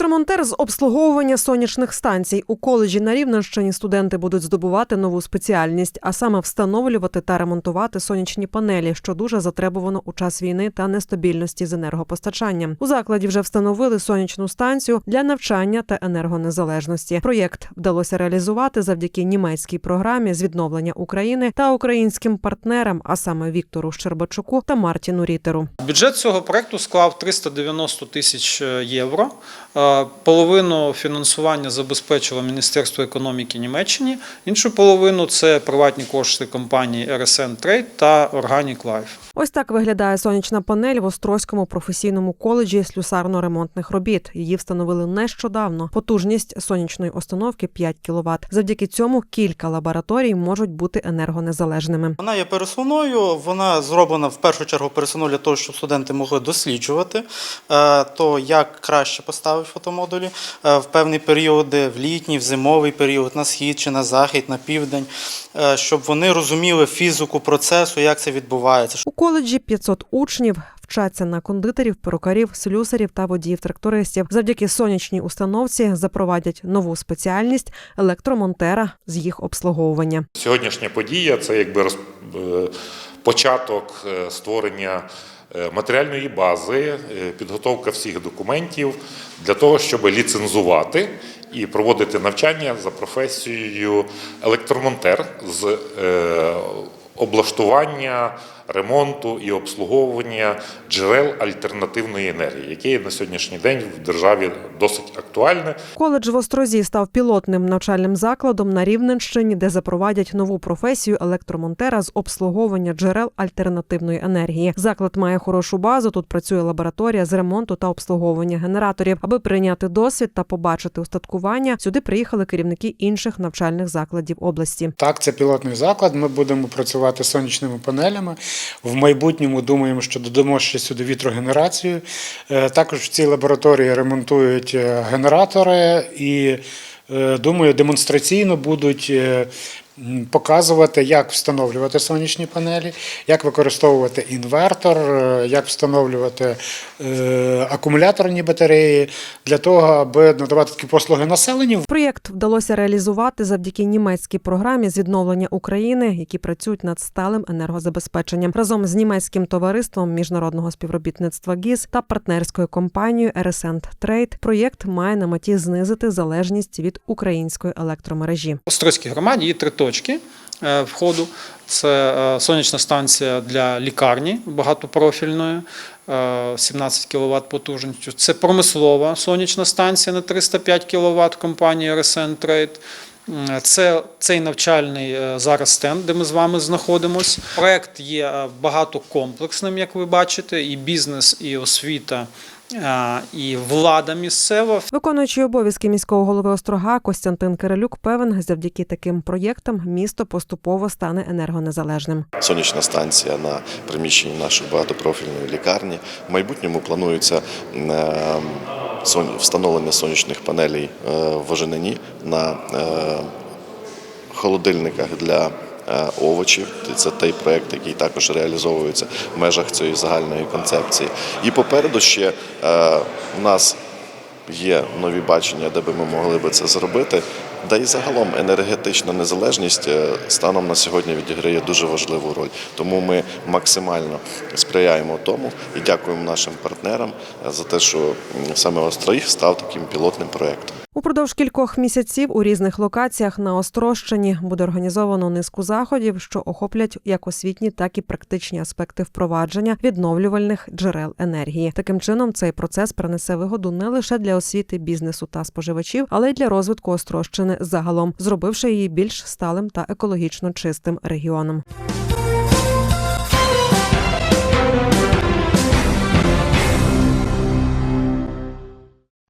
Електромонтер з обслуговування сонячних станцій у коледжі на Рівненщині студенти будуть здобувати нову спеціальність, а саме встановлювати та ремонтувати сонячні панелі, що дуже затребувано у час війни та нестабільності з енергопостачанням. У закладі вже встановили сонячну станцію для навчання та енергонезалежності. Проєкт вдалося реалізувати завдяки німецькій програмі з відновлення України та українським партнерам, а саме Віктору Щербачуку та Мартіну Рітеру. Бюджет цього проекту склав 390 тисяч євро. Половину фінансування забезпечило Міністерство економіки Німеччини, іншу половину це приватні кошти компанії RSN Trade та Organic Life. Ось так виглядає сонячна панель в Острозькому професійному коледжі слюсарно-ремонтних робіт. Її встановили нещодавно. Потужність сонячної установки 5 кВт. Завдяки цьому кілька лабораторій можуть бути енергонезалежними. Вона є пересувною, вона зроблена в першу чергу пересувною для того, щоб студенти могли досліджувати е, то, як краще поставити фотомодулі е, в певні періоди, в літній, в зимовий період, на схід чи на захід, на південь, е, щоб вони розуміли фізику процесу, як це відбувається. У коледжі 500 учнів вчаться на кондитерів, перукарів, слюсарів та водіїв-трактористів. Завдяки сонячній установці запровадять нову спеціальність електромонтера з їх обслуговування. Сьогоднішня подія це якби е, початок створення матеріальної бази, е, підготовка всіх документів для того, щоб ліцензувати і проводити навчання за професією електромонтер з е, облаштування, ремонту і обслуговування джерел альтернативної енергії, яке на сьогоднішній день в державі досить актуальне. Коледж в Острозі став пілотним навчальним закладом на Рівненщині, де запровадять нову професію електромонтера з обслуговування джерел альтернативної енергії. Заклад має хорошу базу. Тут працює лабораторія з ремонту та обслуговування генераторів. Аби прийняти досвід та побачити устаткування, сюди приїхали керівники інших навчальних закладів області. Так, це пілотний заклад. Ми будемо працювати з сонячними панелями. В майбутньому думаємо, що додамо ще сюди вітрогенерацію. Е, Також в цій лабораторії ремонтують е, генератори і е, думаю, демонстраційно будуть. Показувати, як встановлювати сонячні панелі, як використовувати інвертор, е, як встановлювати е, акумуляторні батареї для того, аби надавати такі послуги населенню. Проєкт вдалося реалізувати завдяки німецькій програмі з відновлення України, які працюють над сталим енергозабезпеченням разом з німецьким товариством міжнародного співробітництва ГІС та партнерською компанією Erescent Trade. Проєкт має на меті знизити залежність від української електромережі. В Острозькій громаді є три точки е, входу. Це е, сонячна станція для лікарні багатопрофільної, е, 17 кВт потужністю. Це промислова сонячна станція на 305 кВт компанії RSN Trade. Це цей навчальний е, зараз стенд, де ми з вами знаходимося. Проект є е, багатокомплексним, як ви бачите, і бізнес, і освіта, е, і влада місцева. Виконуючий обов'язки міського голови Острога Костянтин Кирилюк певен, завдяки таким проєктам місто поступово стане енергонезалежним. сонячна станція на приміщенні нашої багатопрофільної лікарні. В майбутньому планується сон- встановлення сонячних панелей е, в Оженині на е, холодильниках для овочів. Це той проєкт, який також реалізовується в межах цієї загальної концепції. І попереду ще е, в нас є нові бачення, де би ми могли би це зробити. Да і загалом енергетична незалежність е, станом на сьогодні відіграє дуже важливу роль. Тому ми максимально сприяємо тому і дякуємо нашим партнерам е, за те, що саме Острогіг став таким пілотним проєктом. Упродовж кількох місяців у різних локаціях на Острощині буде організовано низку заходів, що охоплять як освітні, так і практичні аспекти впровадження відновлювальних джерел енергії. Таким чином, цей процес принесе вигоду не лише для освіти бізнесу та споживачів, але й для розвитку Острощини загалом, зробивши її більш сталим та екологічно чистим регіоном.